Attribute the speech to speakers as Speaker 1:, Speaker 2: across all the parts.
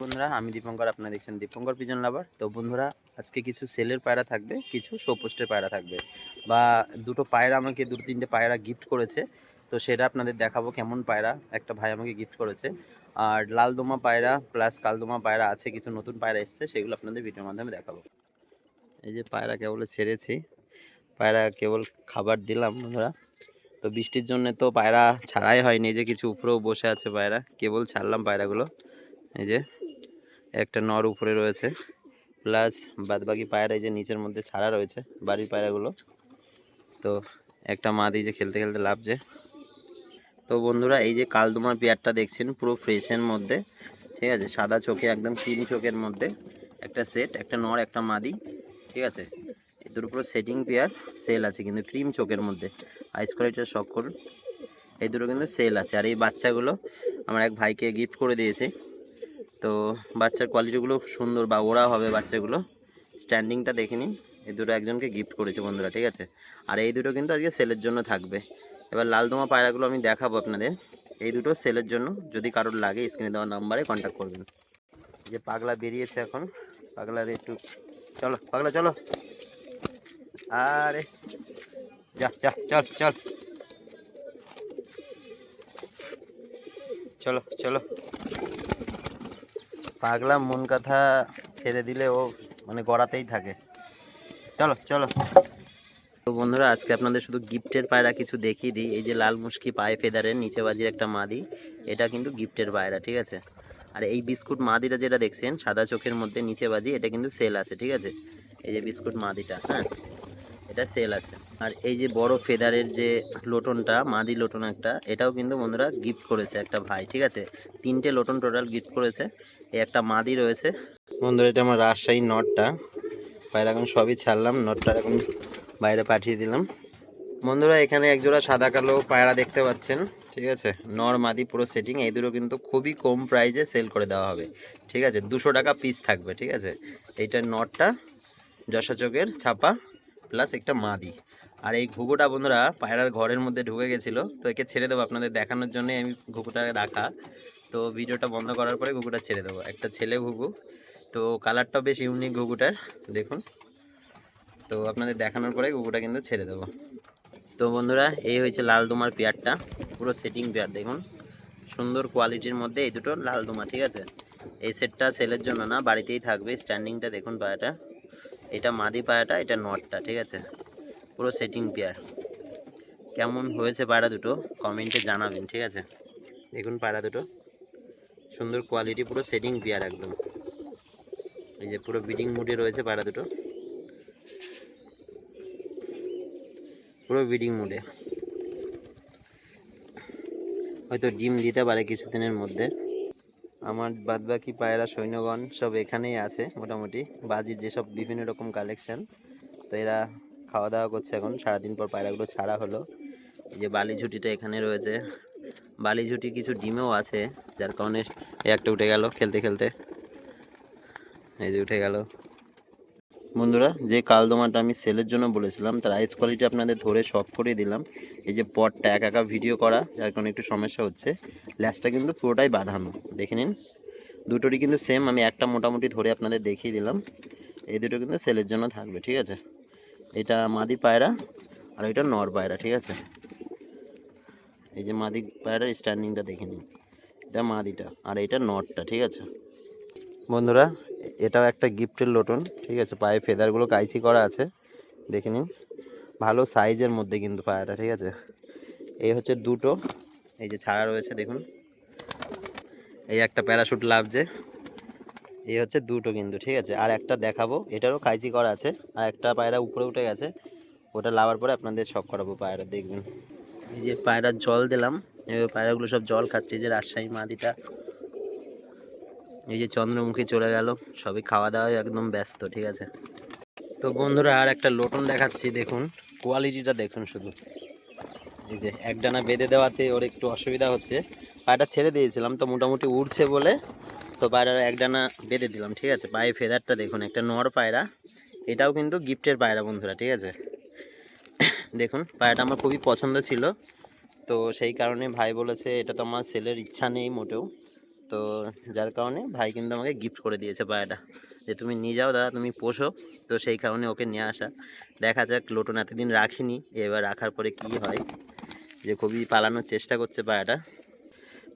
Speaker 1: বন্ধুরা, আমি দীপঙ্কর, আপনারা দেখছেন দীপঙ্কর পিজন লাভার তো বন্ধুরা, আজকে কিছু সেলের পায়রা থাকবে, কিছু শো পোস্টের পায়রা থাকবে। বা দুটো পায়রা আমাকে, দুটো তিনটে পায়রা গিফট করেছে। তো সেটা আপনাদের দেখাবো কেমন পায়রা। একটা ভাই আমাকে গিফট করেছে। আর লালদোমা পায়রা প্লাস কালদোমা পায়রা আছে, কিছু নতুন পায়রা এসছে, সেগুলো আপনাদের ভিডিওর মাধ্যমে দেখাবো। এই যে পায়রা কেবল ছেড়েছি। পায়রা কেবল খাবার দিলাম বন্ধুরা। তো বৃষ্টির জন্য তো পায়রা ছাড়াই হয়নি যে কিছু উপরেও বসে আছে পায়রা। কেবল ছাড়লাম পায়রাগুলো। এই যে একটা নর উপরে রয়েছে। প্লাস বাদবাকি পায়রা এই যে নিচের মধ্যে ছাড়া রয়েছে, বাড়ির পায়রাগুলো। তো একটা মাদি যে খেলতে খেলতে লাভছে তো বন্ধুরা, এই যে কালদুমার পেয়ারটা দেখছেন, পুরো ফ্রেশের মধ্যে, ঠিক আছে? সাদা চোখে একদম তিন চোখের মধ্যে একটা সেট একটা নর, একটা মাদি ঠিক আছে? এই দুটো পুরো সেটিং পেয়ার সেল আছে, কিন্তু ক্রিম চোখের মধ্যে। আইস কোয়ালিটির সকল এই দুটো কিন্তু সেল আছে। আর এই বাচ্চাগুলো আমার এক ভাইকে গিফট করে দিয়েছে। তো বাচ্চার কোয়ালিটিগুলো সুন্দর বা ওরা হবে বাচ্চাগুলো। স্ট্যান্ডিংটা দেখে নিন। এই দুটো একজনকে গিফট করেছে বন্ধুরা, ঠিক আছে? আর এই দুটো কিন্তু আজকে সেলের জন্য থাকবে। এবার লালদোমা পায়রাগুলো আমি দেখাবো আপনাদের। এই দুটো সেলের জন্য। যদি কারোর লাগে স্ক্রিনে দেওয়া নাম্বারে কন্ট্যাক্ট করবেন। যে পাগলা বেরিয়েছে এখন। পাগলার একটু চলো, পাগলা, চলো। আরে, যা যা, চল চল। চলো চলো। পাগলা মন কথা ছেড়ে দিলে ও মানে গড়াতেই থাকে। চলো চলো। তো বন্ধুরা, আজকে আপনাদের শুধু গিফটের পায়রা কিছু দেখিয়ে দিই। এই যে লাল মুশকি পায়ে ফেদারের নিচে বাজির একটা মাদি, এটা কিন্তু গিফটের পায়রা, ঠিক আছে? আর এই বিস্কুট মাদিটা যেটা দেখছেন, সাদা চোখের মধ্যে নিচে বাজি এটা কিন্তু সেল আছে, ঠিক আছে? এই যে বিস্কুট মাদিটা হ্যাঁ? এটা সেল আছে। আর এই যে বড় ফেদারের যে লোটনটা, মাদি লোটন একটা, এটাও কিন্তু বন্ধুরা গিফট করেছে একটা ভাই, ঠিক আছে? তিনটে লোটন টোটাল গিফট করেছে। এই একটা মাদি রয়েছে। বন্ধুরা, এটা আমার রাজশাহী নটটা। পায়রা এখন সবই ছাড়লাম, নটটা এখন বাইরে পাঠিয়ে দিলাম। বন্ধুরা, এখানে একজোড়া সাদা কালো পায়রা দেখতে পাচ্ছেন, ঠিক আছে? নর, মাদি, পুরো সেটিং এই দুটো কিন্তু খুবই কম প্রাইজে সেল করে দেওয়া হবে, ঠিক আছে? দুশো টাকা পিস থাকবে, ঠিক আছে? এইটার নটটা, যশাচকের ছাপা। প্লাস একটা মাদি। আর এই ঘুঘুটা বন্ধুরা পায়রার ঘরের মধ্যে ঢুকে গেছিল, তো একে ছেড়ে দেবো আপনাদের দেখানোর জন্যই আমি ঘুঘুটাকে রাখা। তো ভিডিওটা বন্ধ করার পরে ঘুঘুটা ছেড়ে দেবো। একটা ছেলে ঘুঘু, তো কালারটাও বেশ ইউনিক ঘুঘুটার, দেখুন। তো আপনাদের দেখানোর পরে ঘুঘুটা কিন্তু ছেড়ে দেবো। তো বন্ধুরা, এই হয়েছে লাল দুমার পেয়ারটা, পুরো সেটিং পেয়ার, দেখুন। সুন্দর কোয়ালিটির মধ্যে এই দুটো লাল দুমা, ঠিক আছে? এই সেটটা সেলের জন্য না, বাড়িতেই থাকবে স্ট্যান্ডিংটা দেখুন পায়াটা এটা মাদি পায়াটা, এটা নটটা, ঠিক আছে? পুরো সেটিং পেয়ার কেমন হয়েছে পায়রা দুটো? কমেন্টে জানাবেন, ঠিক আছে? দেখুন পায়রা দুটো। সুন্দর কোয়ালিটি পুরো সেটিং পেয়ার একদম। এই যে পুরো বিডিং মুডে রয়েছে পায়রা দুটো। পুরো বিডিং মুডে হয়তো ডিম দিতে পারে কিছুদিনের মধ্যে। আমার বাদবাকি পায়রা সৈন্যগণ সব এখানেই আছে মোটামুটি। বাজির যেসব বিভিন্ন রকম কালেকশন তো এরা খাওয়া দাওয়া করছে এখন। সারাদিন পর পায়রাগুলো ছাড়া হলো। এই যে বালি ঝুটিটা এখানে রয়েছে। বালি ঝুটি কিছু ডিমেও আছে, যার কারণে একটা উঠে গেল খেলতে খেলতে। এই যে উঠে গেল। বন্ধুরা, যে কালদোমাটা আমি সেলের জন্য বলেছিলাম, তার আইস কোয়ালিটি আপনাদের ধরে সব করে দিলাম। এই যে পটটা একা একা ভিডিও করা, যার কারণে একটু সমস্যা হচ্ছে। ল্যাসটা কিন্তু পুরোটাই বাঁধানো, দেখে নিন। দুটোরই কিন্তু সেম আমি একটা মোটামুটি ধরে আপনাদের দেখিয়ে দিলাম। এই দুটো কিন্তু সেলের জন্য থাকবে, ঠিক আছে? এটা মাদি পায়রা, আর ওইটা নর পায়রা, ঠিক আছে? এই যে মাদি পায়রার স্ট্যান্ডিংটা দেখে নিন। এটা মাদিটা, আর এটা নটটা ঠিক আছে? বন্ধুরা এটাও একটা গিফটের লোটন ঠিক আছে? পায়ে ফেদারগুলো কাইসি করা আছে, দেখে নিন। ভালো সাইজের মধ্যে কিন্তু পায়রাটা ঠিক আছে? এই হচ্ছে দুটো, এই যে ছাড়া রয়েছে, দেখুন। এই একটা প্যারাশুট লাভছে এই হচ্ছে দুটো কিন্তু, ঠিক আছে? আর একটা দেখাবো, এটারও কাইচি করা আছে, আর একটা পায়রা উপরে উঠে গেছে। ওটা লাভার পরে আপনাদের শখ করাবো পায়রা, দেখবেন। এই যে পায়রার জল দিলাম এবার পায়রাগুলো সব জল খাচ্ছে যে রাজশাহী মাদিটা। এই যে চন্দ্রমুখী চলে গেল, সবই খাওয়া দাওয়ায় একদম ব্যস্ত, ঠিক আছে? তো বন্ধুরা, আর একটা লোটন দেখাচ্ছি, দেখুন কোয়ালিটিটা দেখুন শুধু। এই যে এক ডানা বেঁধে দেওয়াতে ওর একটু অসুবিধা হচ্ছে। পায়রা ছেড়ে দিয়েছিলাম, তো মোটামুটি উড়ছে বলে, তো পায়রার এক ডানা বেঁধে দিলাম, ঠিক আছে? পায়ে ফেদারটা দেখুন, একটা নর পায়রা। এটাও কিন্তু গিফটের পায়রা বন্ধুরা, ঠিক আছে? দেখুন, পায়রাটা আমার খুবই পছন্দ ছিল। তো সেই কারণে ভাই বলেছে, এটা তো আমার ছেলের ইচ্ছা নেই মোটেও। তো যার কারণে ভাই কিন্তু আমাকে গিফট করে দিয়েছে পায়রাটা যে তুমি নিয়ে যাও দাদা, তুমি পোষো। তো সেই কারণে ওকে নিয়ে আসা। দেখা যাক, লোটন এতদিন রাখিনি। এবার রাখার পরে কি হয়, যে খুবই পালানোর চেষ্টা করছে পায়রাটা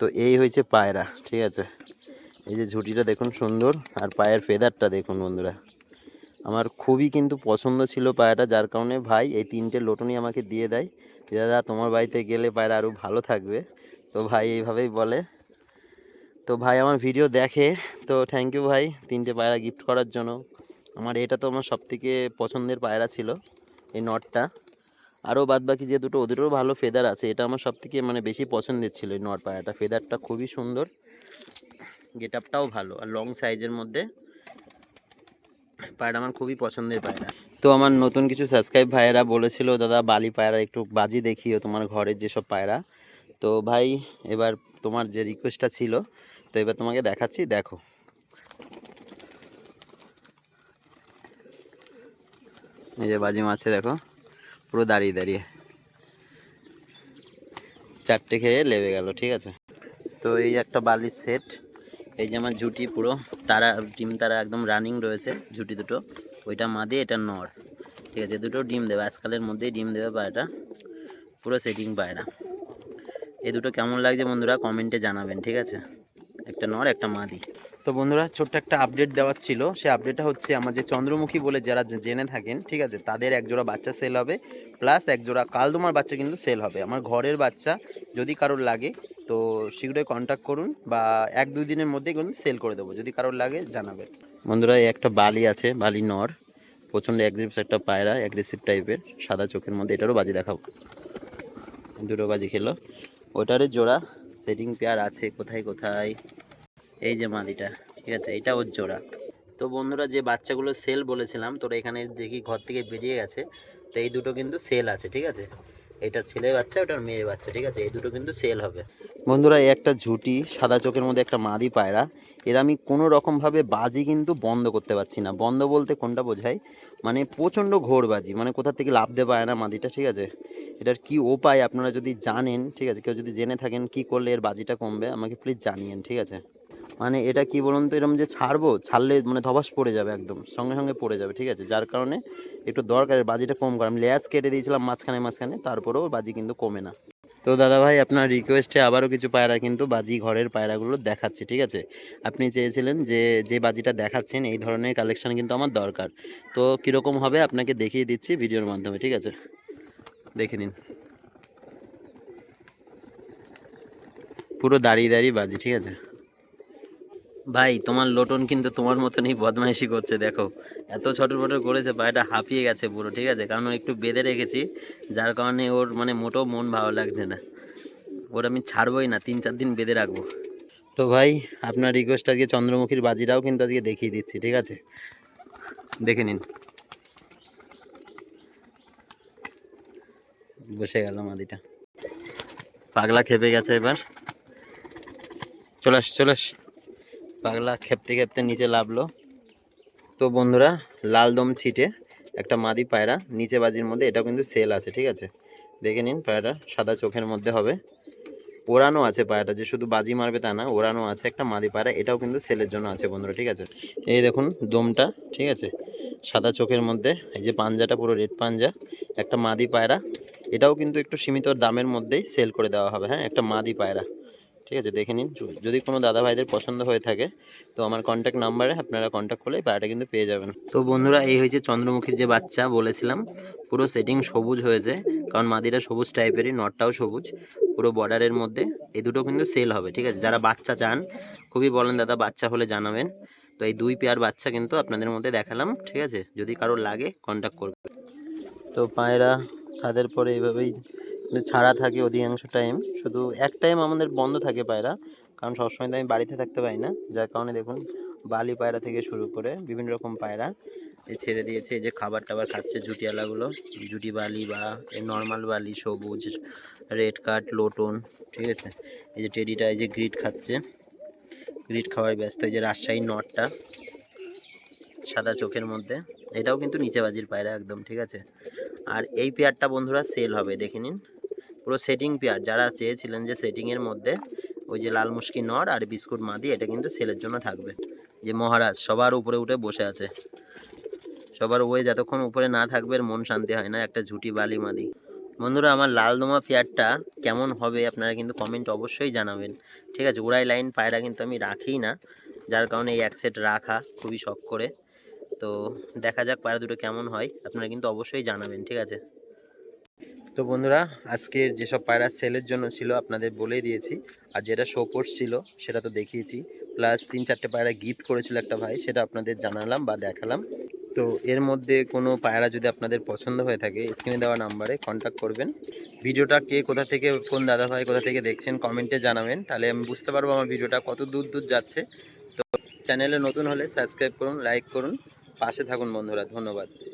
Speaker 1: তো এই হয়েছে পায়রা, ঠিক আছে? এই যে ঝুঁটিটা দেখুন সুন্দর, আর পায়ের ফেদারটা দেখুন বন্ধুরা। আমার খুবই কিন্তু পছন্দ ছিল পায়রাটা যার কারণে ভাই এই তিনটে লোটনই আমাকে দিয়ে দেয়। যে দাদা, তোমার বাড়িতে গেলে পায়রা আরও ভালো থাকবে। তো ভাই এইভাবেই বলে। তো ভাই আমার ভিডিও দেখে, তো থ্যাংক ইউ ভাই তিনটে পায়রা গিফট করার জন্য। আমার এটা তো আমার সবথেকে পছন্দের পায়রা ছিল, এই নটটা। আরও বাদ বাকি যে দুটো, ওদেরও ভালো ফেদার আছে, এটা আমার সবথেকে মানে বেশি পছন্দের ছিল এই নট পায়রাটা। ফেদারটা খুবই সুন্দর গেট আপটাও ভালো, আর লং সাইজের মধ্যে পায়রা আমার খুবই পছন্দের পায়রা। তো আমার নতুন কিছু সাবস্ক্রাইব ভাইয়েরা বলেছিল, দাদা বালি পায়রা একটু বাজি দেখিও তোমার ঘরের যেসব পায়রা। তো ভাই, এবার তোমার যে রিকোয়েস্টটা ছিল, তো এবার তোমাকে দেখাচ্ছি, দেখো। এই যে বাজি মাছে দেখো। পুরো দাঁড়িয়ে দাঁড়িয়ে। চারটে খেয়ে লেবে গেল, ঠিক আছে? তো এই একটা বালির সেট এই যে আমার ঝুটি পুরো, তারা, ডিম তারা একদম রানিং রয়েছে, ঝুটি দুটো। ওইটা মাদে এটা নর। ঠিক আছে, দুটো ডিম দেবে। আজকালের মধ্যেই ডিম দেবে পায়রা। পুরো সেটিং পায়রা। এই দুটো কেমন লাগছে বন্ধুরা কমেন্টে জানাবেন ঠিক আছে? একটা নর একটা মাদি। তো বন্ধুরা ছোট্ট একটা আপডেট দেওয়ার ছিল। সেই আপডেটটা হচ্ছে আমার যে চন্দ্রমুখী বলে যারা জেনে থাকেন ঠিক আছে তাদের এক জোড়া বাচ্চা সেল হবে। প্লাস এক জোড়া কালদমার বাচ্চা কিন্তু সেল হবে। আমার ঘরের বাচ্চা যদি কারোর লাগে তো শীঘ্রই কন্ট্যাক্ট করুন বা এক দুই দিনের মধ্যেই কিন্তু সেল করে দেবো। যদি কারোর লাগে জানাবেন। বন্ধুরা একটা বালি আছে বালি নর। প্রচণ্ড অ্যাগ্রেসিভ একটা পায়রা অ্যাগ্রেসিভ টাইপের সাদা চোখের মধ্যে এটারও বাজি দেখাবো। দুটো বাজি খেলো। ওটারে জোড়া সেটিং পেয়ার আছে, কোথায় কোথায়? এই যে মাদিটা, ঠিক আছে এটা ওর জোড়া। তো বন্ধুরা, যে বাচ্চাগুলো সেল বলেছিলাম, তোরা এখানে দেখি ঘর থেকে বেরিয়ে গেছে, তো এই দুটো কিন্তু সেল আছে, ঠিক আছে? এটা ছেলে বাচ্চা, ওটার মেয়ে বাচ্চা, ঠিক আছে? এই দুটো কিন্তু সেল হবে। বন্ধুরা, এই একটা ঝুটি, সাদা চোখের মধ্যে একটা মাদি পায়রা, এর আমি কোনো রকমভাবে বাজি কিন্তু বন্ধ করতে পারছি না। বন্ধ বলতে কোনটা বোঝায়? মানে প্রচণ্ড ঘোরবাজি মানে কোথা থেকে লাভতে পায় না মাদিটা, ঠিক আছে? এটার কি উপায় আপনারা যদি জানেন, ঠিক আছে? কেউ যদি জেনে থাকেন কি করলে এর বাজিটা কমবে, আমাকে প্লিজ জানিয়েন, ঠিক আছে? মানে এটা কি বলুন তো এরকম যে ছাড়বো, ছাড়লে মানে ধবাস পড়ে যাবে একদম, সঙ্গে সঙ্গে পড়ে যাবে, ঠিক আছে? যার কারণে একটু দরকার বাজিটা কম করে আমি ল্যাস কেটে দিয়েছিলাম মাঝখানে মাঝখানে, তারপরেও বাজি কিন্তু কমে না। তো দাদা ভাই, আপনার রিকোয়েস্টে আবারও কিছু পায়রা কিন্তু বাজি ঘরের পায়রাগুলো দেখাচ্ছে, ঠিক আছে? আপনি চেয়েছিলেন যে যে বাজিটা দেখাচ্ছেন, এই ধরনের কালেকশান কিন্তু আমার দরকার। তো কীরকম হবে, আপনাকে দেখিয়ে দিচ্ছি ভিডিওর মাধ্যমে, ঠিক আছে? দেখে নিন। পুরো দাঁড়িয়ে দাঁড়িয়ে বাজি, ঠিক আছে? ভাই, তোমার লোটন কিন্তু তোমার মতনই বদমাইশি করছে, দেখো। এত ছটর ফটর করেছে পায়টা হাঁপিয়ে গেছে পুরো, ঠিক আছে? কারণ একটু বেঁধে রেখেছি, যার কারণে ওর মানে মোটেও মন ভালো লাগছে না। ওর আমি ছাড়বই না, তিন চার দিন বেঁধে রাখব। তো ভাই, আপনার রিকোয়েস্ট আজকে চন্দ্রমুখীর বাজিটাও কিন্তু আজকে দেখিয়ে দিচ্ছি, ঠিক আছে? দেখে নিন। বসে গেল মাদিটা পাগলা খেপে গেছে এবার। চলে আস চলে আস। পাগলা খেপতে খেপতে নিচে লাভলো তো বন্ধুরা, লাল দম ছিটে একটা মাদি পায়রা নিচে বাজির মধ্যে, এটাও কিন্তু সেল আছে, ঠিক আছে? দেখে নিন পায়রাটা, সাদা চোখের মধ্যে হবে। ওড়ানো আছে পায়রাটা, যে শুধু বাজি মারবে তা না, ওড়ানো আছে একটা মাদি পায়রা, এটাও কিন্তু সেলের জন্য আছে বন্ধুরা, ঠিক আছে? এই দেখুন দমটা, ঠিক আছে? সাদা চোখের মধ্যে, এই যে পাঞ্জাটা, পুরো রেড পাঞ্জা, একটা মাদি পায়রা এটাও কিন্তু একটু সীমিত দামের মধ্যেই সেল করে দেওয়া হবে হ্যাঁ? একটা মাদি পায়রা। ঠিক আছে? দেখে নিন। যদি কোনো দাদা ভাইদের পছন্দ হয়ে থাকে, তো আমার কন্ট্যাক্ট নাম্বারে আপনারা কন্ট্যাক্ট করলে পায়রাটা কিন্তু পেয়ে যাবেন। তো বন্ধুরা, এই হয়েছে চন্দ্রমুখীর যে বাচ্চা, বলেছিলাম, পুরো সেটিং সবুজ হয়েছে, কারণ মাদিরা সবুজ টাইপেরই নটটাও সবুজ, পুরো বর্ডারের মধ্যে এই দুটো কিন্তু সেল হবে, ঠিক আছে? যারা বাচ্চা চান, খুবই বলেন দাদা, বাচ্চা হলে জানাবেন। তো এই দুই পেয়ার বাচ্চা কিন্তু আপনাদের মধ্যে দেখালাম, ঠিক আছে? যদি কারোর লাগে কন্ট্যাক্ট করবে তো পায়রা ছাদের পরে এইভাবেই ছাড়া থাকে অধিকাংশ টাইম শুধু এক টাইম আমাদের বন্ধ থাকে পায়রা, কারণ সবসময় তো আমি বাড়িতে থাকতে পারি না। যার কারণে দেখুন, বালি পায়রা থেকে শুরু করে বিভিন্ন রকম পায়রা ছেড়ে দিয়েছে। এই যে খাবার টাবার খাচ্ছে জুটিয়ালাগুলো জুটি বালি বা এই নর্মাল বালি, সবুজ রেড কাট লোটন ঠিক আছে? এই যে টেডিটা এই যে গ্রিট খাচ্ছে। গ্রিট খাওয়ায় ব্যস্ত। এই যে রাজশাহী নটটা সাদা চোখের মধ্যে, এটাও কিন্তু নিচে বাজির পায়রা একদম, ঠিক আছে? আর এই পেয়ারটা বন্ধুরা সেল হবে, দেখে নিন। পুরো সেটিং পেয়ার, যারা চেয়েছিলেন যে সেটিংয়ের মধ্যে ওই যে লাল মুশকি নর আর বিস্কুট মাদি এটা কিন্তু সেলের জন্য থাকবে। যে মহারাজ সবার উপরে উঠে বসে আছে। সবার ওয়ে যতক্ষণ উপরে না থাকবে মন শান্তি হয় না, একটা ঝুটি বালি মাদি। বন্ধুরা, আমার লালদমা পেয়ারটা কেমন হবে আপনারা কিন্তু কমেন্ট অবশ্যই জানাবেন। ঠিক আছে, উড়াই লাইন পায়রা কিন্তু আমি রাখি না, যার কারণে এই এক সেট রাখা খুবই শখ করে। তো দেখা যাক পায়রা দুটো কেমন হয়। আপনারা কিন্তু অবশ্যই জানাবেন, ঠিক আছে? তো বন্ধুরা, আজকের যেসব পায়রা সেলের জন্য ছিল আপনাদের বলেই দিয়েছি। আর যেটা শোপোর্স ছিল, সেটা তো দেখিয়েছি। প্লাস তিন চারটে পায়রা গিফট করেছিল একটা ভাই, সেটা আপনাদের জানালাম বা দেখালাম। তো এর মধ্যে কোনো পায়রা যদি আপনাদের পছন্দ হয়ে থাকে স্ক্রিনে দেওয়া নাম্বারে কন্ট্যাক্ট করবেন। ভিডিওটা কে কোথা থেকে, কোন দাদা ভাই কোথা থেকে দেখছেন কমেন্টে জানাবেন। তাহলে আমি বুঝতে পারব আমার ভিডিওটা কত দূর দূর যাচ্ছে। তো চ্যানেলে নতুন হলে সাবস্ক্রাইব করুন লাইক করুন। পাশে থাকুন বন্ধুরা ধন্যবাদ।